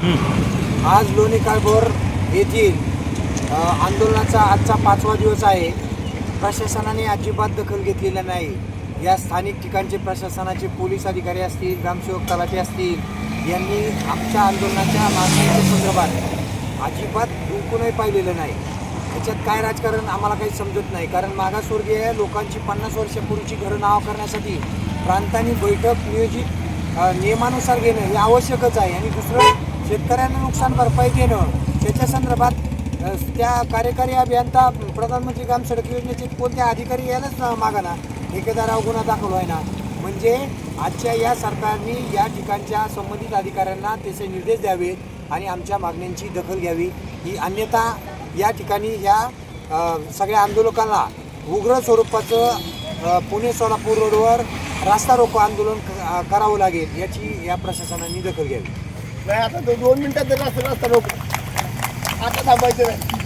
आज लोणी काळभोर येथील आंदोलनाचा आजचा पाचवा दिवस आहे. प्रशासनाने अजिबात दखल घेतलेला नाही. या स्थानिक ठिकाणचे प्रशासनाचे पोलीस अधिकारी असतील ग्रामसेवक तलाठी असतील यांनी आमच्या आंदोलनाच्या मागणीच्या संदर्भात अजिबात डुंकूनही पाहिलेलं नाही. याच्यात काय राजकारण आम्हाला काही समजत नाही. कारण मागासवर्गीय लोकांची पन्नास वर्षापूर्वीची घरं नाव करण्यासाठी प्रांतांनी बैठक नियोजित नियमानुसार घेणं हे आवश्यकच आहे. आणि दुसरं शेतकऱ्यांना नुकसान भरपाई देणं त्याच्या संदर्भात त्या कार्यकारी अभियंता प्रधानमंत्री ग्राम सडक योजनेचे कोणत्या अधिकारी यायलाच ना ठेकेदारावर गुन्हा दाखल व्हाय ना म्हणजे आजच्या या सरकारने या ठिकाणच्या संबंधित अधिकाऱ्यांना त्याचे निर्देश द्यावेत आणि आमच्या मागण्यांची दखल घ्यावी. ही अन्यथा या ठिकाणी या सगळ्या आंदोलकांना उग्र स्वरूपाचं पुणे सोलापूर रोडवर रास्ता रोको आंदोलन क- करावं लागेल याची या प्रशासनाने दखल घ्यावी. नाही आता दोन मिनिटात जर रास्ता रस्ता रोको. आता थांबायचं नाही.